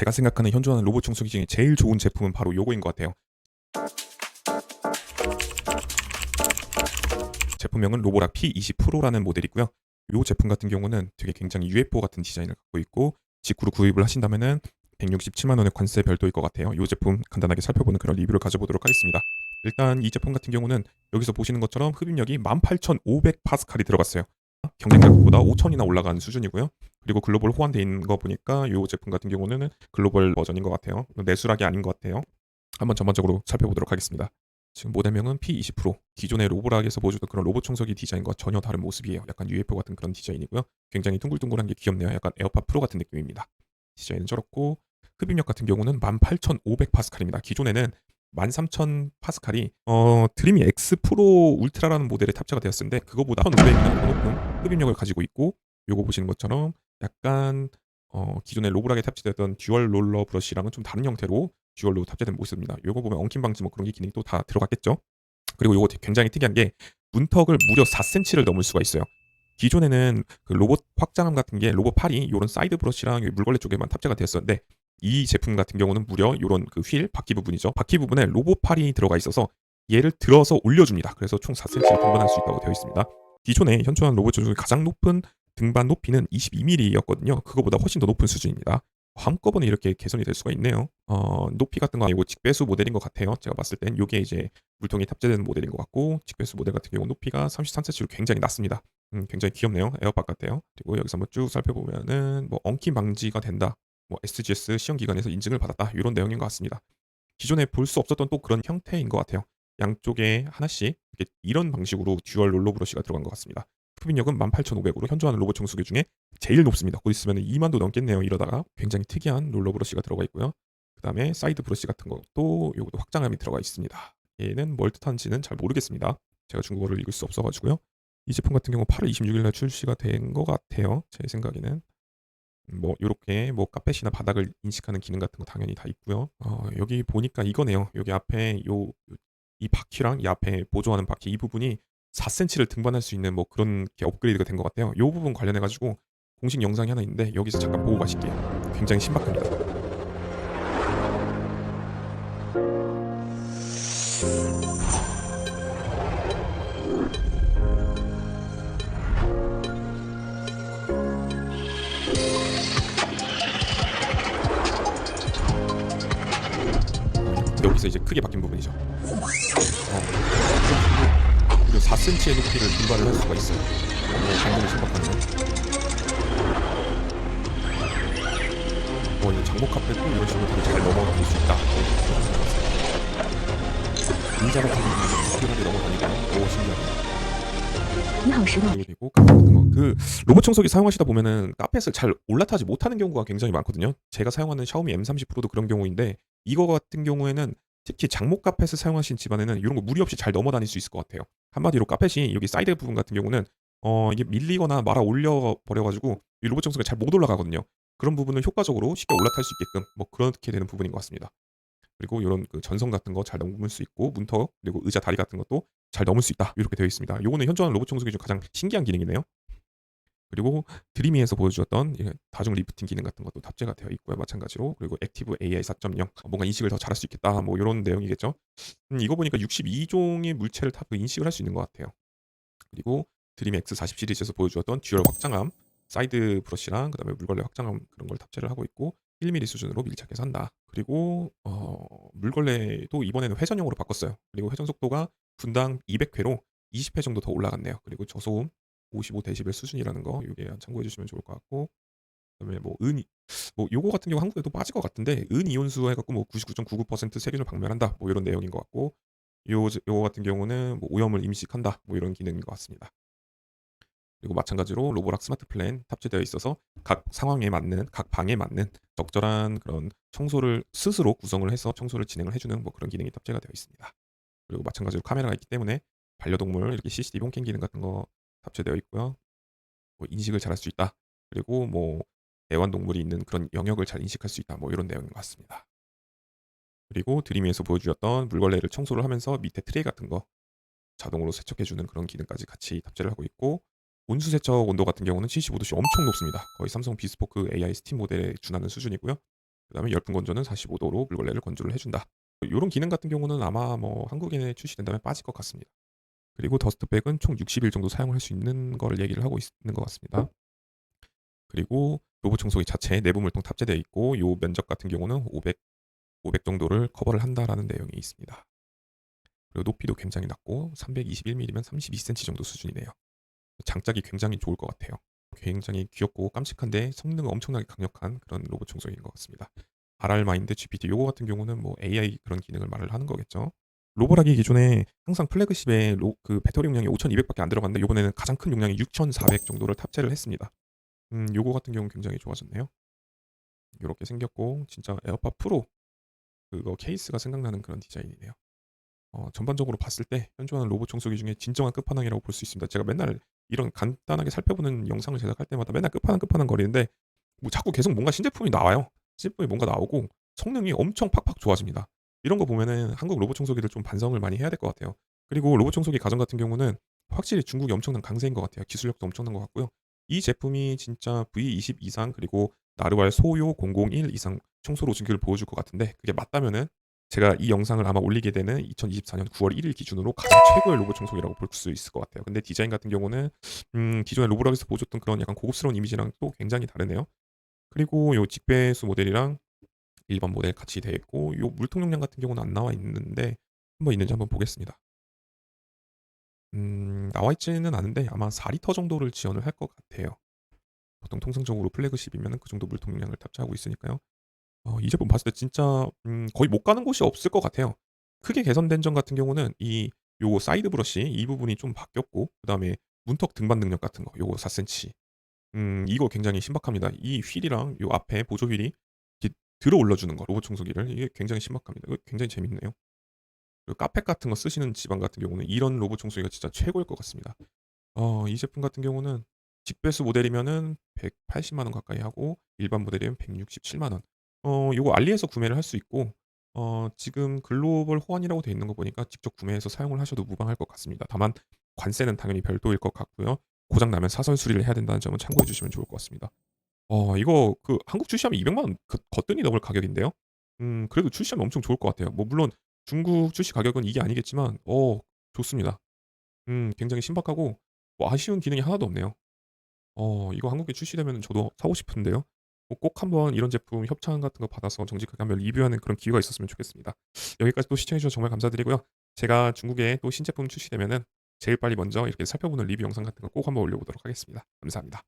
제가 생각하는 현존하는 로봇 청소기 중에 제일 좋은 제품은 바로 요거인 것 같아요. 제품명은 로보락 P20 프로라는 모델이고요. 이 제품 같은 경우는 되게 굉장히 UFO 같은 디자인을 갖고 있고 직구로 구입을 하신다면은 167만 원의 관세 별도일 것 같아요. 이 제품 간단하게 살펴보는 그런 리뷰를 가져보도록 하겠습니다. 일단 이 제품 같은 경우는 여기서 보시는 것처럼 흡입력이 18,500 파스칼이 들어갔어요. 경쟁자보다 5천이나 올라간 수준이고요. 그리고 글로벌 호환되어 있는 거 보니까 이 제품 같은 경우는 글로벌 버전인 것 같아요. 내수락이 아닌 것 같아요. 한번 전반적으로 살펴보도록 하겠습니다. 지금 모델명은 P20 프로. 기존의 로보락에서 보여주던 그런 로봇 청소기 디자인과 전혀 다른 모습이에요. 약간 UFO 같은 그런 디자인이고요. 굉장히 둥글둥글한 게 귀엽네요. 약간 에어팟 프로 같은 느낌입니다. 디자인은 저렇고 흡입력 같은 경우는 18,500 파스칼입니다. 기존에는 13,000 파스칼이 어, 드림이 X 프로 울트라라는 모델에 탑재가 되었는데 그거보다 1,500이나 더 높은 흡입력을 가지고 있고 요거 보시는 것처럼 약간 어, 기존의 로브락에 탑재되던 듀얼 롤러 브러쉬랑은 좀 다른 형태로 듀얼로 탑재된 모습입니다. 요거 보면 엉킴 방지 뭐 그런 게 기능이 또 다 들어갔겠죠. 그리고 요거 굉장히 특이한 게 문턱을 무려 4cm를 넘을 수가 있어요. 기존에는 그 로봇 확장함 같은 게 로봇 팔이 이런 사이드 브러쉬랑 이 물걸레 쪽에만 탑재가 되었었는데 이 제품 같은 경우는 무려 이런 그 휠 바퀴 부분이죠. 바퀴 부분에 로봇 팔이 들어가 있어서 얘를 들어서 올려줍니다. 그래서 총 4cm를 등반할 수 있다고 되어 있습니다. 기존에 현존한 로봇 중에 가장 높은 등반 높이는 22mm였거든요. 그거보다 훨씬 더 높은 수준입니다. 한꺼번에 이렇게 개선이 될 수가 있네요. 어, 높이 같은 거 아니고 직배수 모델인 것 같아요. 제가 봤을 땐 이게 이제 물통이 탑재되는 모델인 것 같고 직배수 모델 같은 경우 높이가 33cm로 굉장히 낮습니다. 음, 굉장히 귀엽네요. 에어팟 같아요. 그리고 여기서 한번 쭉 살펴보면은 뭐 엉킴 방지가 된다. 뭐 SGS 시험 기관에서 인증을 받았다. 이런 내용인 것 같습니다. 기존에 볼 수 없었던 또 그런 형태인 것 같아요. 양쪽에 하나씩 이런 방식으로 듀얼 롤러 브러쉬가 들어간 것 같습니다. 흡입력은 18,500으로 현존하는 로봇 청소기 중에 제일 높습니다. 곧 있으면 2만도 넘겠네요. 이러다가 굉장히 특이한 롤러 브러쉬가 들어가 있고요. 그 다음에 사이드 브러쉬 같은 것도 요것도 확장함이 들어가 있습니다. 얘는 뭘 뜻하는지는 잘 모르겠습니다. 제가 중국어를 읽을 수 없어가지고요. 이 제품 같은 경우 8월 26일 날 출시가 된 것 같아요. 제 생각에는 뭐 이렇게 뭐 카펫이나 바닥을 인식하는 기능 같은 거 당연히 다 있고요. 어, 여기 보니까 이거네요. 여기 앞에 요 이 바퀴랑 이 앞에 보조하는 바퀴 이 부분이 4cm를 등반할 수 있는 뭐 그런 게 업그레이드가 된 것 같아요. 이 부분 관련해 가지고 공식 영상이 하나 있는데 여기서 잠깐 보고 가실게요. 굉장히 신박합니다. 여기서 이제 크게 바뀐 부분이죠. 어. 그 4cm의 높이를 분발을 할 수가 있어요. 오, 장벽이 심각한데. 오, 이 장목 카페도 이런 식으로 되게 잘 넘어갈 수 있다. 인자 같은 경우는 부지런히 넘어다니고, 오, 신기하네. 그리고 그 로봇 청소기 사용하시다 보면은 카펫을 잘 올라타지 못하는 경우가 굉장히 많거든요. 제가 사용하는 샤오미 M30 프로도 그런 경우인데 이거 같은 경우에는 특히 장목 카펫을 사용하신 집안에는 이런 거 무리 없이 잘 넘어다닐 수 있을 것 같아요. 한마디로 카펫이 여기 사이드 부분 같은 경우는 어 이게 밀리거나 말아 올려 버려가지고 이 로봇 청소기가 잘 못 올라가거든요. 그런 부분을 효과적으로 쉽게 올라탈 수 있게끔 뭐 그렇게 되는 부분인 것 같습니다. 그리고 이런 그 전선 같은 거 잘 넘을 수 있고 문턱 그리고 의자 다리 같은 것도 잘 넘을 수 있다 이렇게 되어 있습니다. 요거는 현존하는 로봇 청소기 중 가장 신기한 기능이네요. 그리고 드리미에서 보여주었던 이 다중 리프팅 기능 같은 것도 탑재가 되어 있고요. 마찬가지로 그리고 액티브 AI 4.0 뭔가 인식을 더 잘할 수 있겠다 뭐 이런 내용이겠죠. 음, 이거 보니까 62종의 물체를 다 인식을 할 수 있는 것 같아요. 그리고 드림 X40 시리즈에서 보여주었던 듀얼 확장함 사이드 브러쉬랑 그다음에 물걸레 확장함 그런 걸 탑재를 하고 있고 1mm 수준으로 밀착해서 한다. 그리고 어, 물걸레도 이번에는 회전형으로 바꿨어요. 그리고 회전 속도가 분당 200회로 20회 정도 더 올라갔네요. 그리고 저소음 55데시벨 수준이라는 거 이게 참고해 주시면 좋을 것 같고 그다음에 뭐 은, 뭐 요거 같은 경우 한국에도 빠질 것 같은데 은 이온수 해갖고 뭐 99.99% 세균을 박멸한다 뭐 이런 내용인 것 같고 요 요거 같은 경우는 뭐 오염을 임식한다 뭐 이런 기능인 것 같습니다. 그리고 마찬가지로 로보락 스마트 플랜 탑재되어 있어서 각 상황에 맞는 각 방에 맞는 적절한 그런 청소를 스스로 구성을 해서 청소를 진행을 해주는 뭐 그런 기능이 탑재가 되어 있습니다. 그리고 마찬가지로 카메라가 있기 때문에 반려동물 이렇게 CCTV 홈캠 기능 같은 거 탑재되어 있고요. 뭐 인식을 잘할 수 있다. 그리고 뭐 애완동물이 있는 그런 영역을 잘 인식할 수 있다. 뭐 이런 내용인 것 같습니다. 그리고 드리미에서 보여주었던 물걸레를 청소를 하면서 밑에 트레이 같은 거 자동으로 세척해주는 그런 기능까지 같이 탑재를 하고 있고 온수 세척 온도 같은 경우는 75도씨 엄청 높습니다. 거의 삼성 비스포크 AI 스팀 모델에 준하는 수준이고요. 그 다음에 열풍 건조는 45도로 물걸레를 건조를 해준다. 이런 기능 같은 경우는 아마 뭐 한국인에 출시된다면 빠질 것 같습니다. 그리고 더스트백은 총 60일 정도 사용을 할수 있는 거를 얘기를 하고 있는 것 같습니다. 그리고 로봇 청소기 자체에 내부 물통 탑재되어 있고 요 면적 같은 경우는 500 500 정도를 커버를 한다라는 내용이 있습니다. 그리고 높이도 굉장히 낮고 321mm면 32cm 정도 수준이네요. 장짝이 굉장히 좋을 것 같아요. 굉장히 귀엽고 깜찍한데 성능은 엄청나게 강력한 그런 로봇 청소기인 것 같습니다. RR 마인드 GPT 요거 같은 경우는 뭐 AI 그런 기능을 말을 하는 거겠죠. 로보라기 기존에 항상 플래그십에 로, 그 배터리 용량이 5,200밖에 안 들어갔는데 이번에는 가장 큰 용량이 6,400 정도를 탑재를 했습니다. 음, 요거 같은 경우는 굉장히 좋아졌네요. 이렇게 생겼고 진짜 에어팟 프로 그거 케이스가 생각나는 그런 디자인이네요. 어, 전반적으로 봤을 때 현존하는 로봇 청소기 중에 진정한 끝판왕이라고 볼 수 있습니다. 제가 맨날 이런 간단하게 살펴보는 영상을 제작할 때마다 맨날 끝판왕 끝판왕 거리는데 뭐 자꾸 계속 뭔가 신제품이 나와요. 신제품이 뭔가 나오고 성능이 엄청 팍팍 좋아집니다. 이런 거 보면은 한국 로봇 청소기들 좀 반성을 많이 해야 될 것 같아요. 그리고 로봇 청소기 가전 같은 경우는 확실히 중국이 엄청난 강세인 것 같아요. 기술력도 엄청난 것 같고요. 이 제품이 진짜 V20 이상 그리고 나르왈 소요 001 이상 청소 로진기를 보여줄 것 같은데 그게 맞다면은 제가 이 영상을 아마 올리게 되는 2024년 9월 1일 기준으로 가장 최고의 로봇 청소기라고 볼 수 있을 것 같아요. 근데 디자인 같은 경우는 음, 기존의 로보락에서 보여줬던 그런 약간 고급스러운 이미지랑 또 굉장히 다르네요. 그리고 요 직배수 모델이랑 일반 모델 같이 되어 있고 요 물통 용량 같은 경우는 안 나와 있는데 한번 있는지 한번 보겠습니다. 음, 나와 있지는 않은데 아마 4리터 정도를 지원을 할 것 같아요. 보통 통상적으로 플래그십이면 그 정도 물통 용량을 탑재하고 있으니까요. 어, 이 제품 봤을 때 진짜 음, 거의 못 가는 곳이 없을 것 같아요. 크게 개선된 점 같은 경우는 이요 사이드 브러쉬 이 부분이 좀 바뀌었고 그다음에 문턱 등반 능력 같은 거 요거 4cm 음 이거 굉장히 신박합니다. 이 휠이랑 요 앞에 보조 휠이 들어 올려주는 거 로봇 청소기를 이게 굉장히. 이거 굉장히 재밌네요. 그리고 카펫 같은 거 쓰시는 집안 같은 경우는 이런 로봇 청소기가 진짜 최고일 것 같습니다. 어, 이 제품 같은 경우는 직배수 모델이면은 180만 원 가까이 하고 일반 모델이면 167만 원. 어, 요거 알리에서 구매를 할 수 있고 어, 지금 글로벌 호환이라고 돼 있는 거 보니까 직접 구매해서 사용을 하셔도 무방할 것 같습니다. 다만 관세는 당연히 별도일 것 같고요. 고장 나면 사설 수리를 해야 된다는 점은 참고해 주시면 좋을 것 같습니다. 어, 이거 그 한국 출시하면 200만 원 그, 거뜬히 넘을 가격인데요. 음, 그래도 출시하면 엄청 좋을 것 같아요. 뭐 물론 중국 출시 가격은 이게 아니겠지만 어, 좋습니다. 음, 굉장히 신박하고 뭐 아쉬운 기능이 하나도 없네요. 어, 이거 한국에 출시되면 저도 사고 싶은데요. 뭐 꼭 한번 이런 제품 협찬 같은 거 받아서 정직하게 한번 리뷰하는 그런 기회가 있었으면 좋겠습니다. 여기까지 또 시청해 주셔서 정말 감사드리고요. 제가 중국에 또 신제품 출시되면은 제일 빨리 먼저 이렇게 살펴보는 리뷰 영상 같은 거 꼭 한번 올려보도록 하겠습니다. 감사합니다.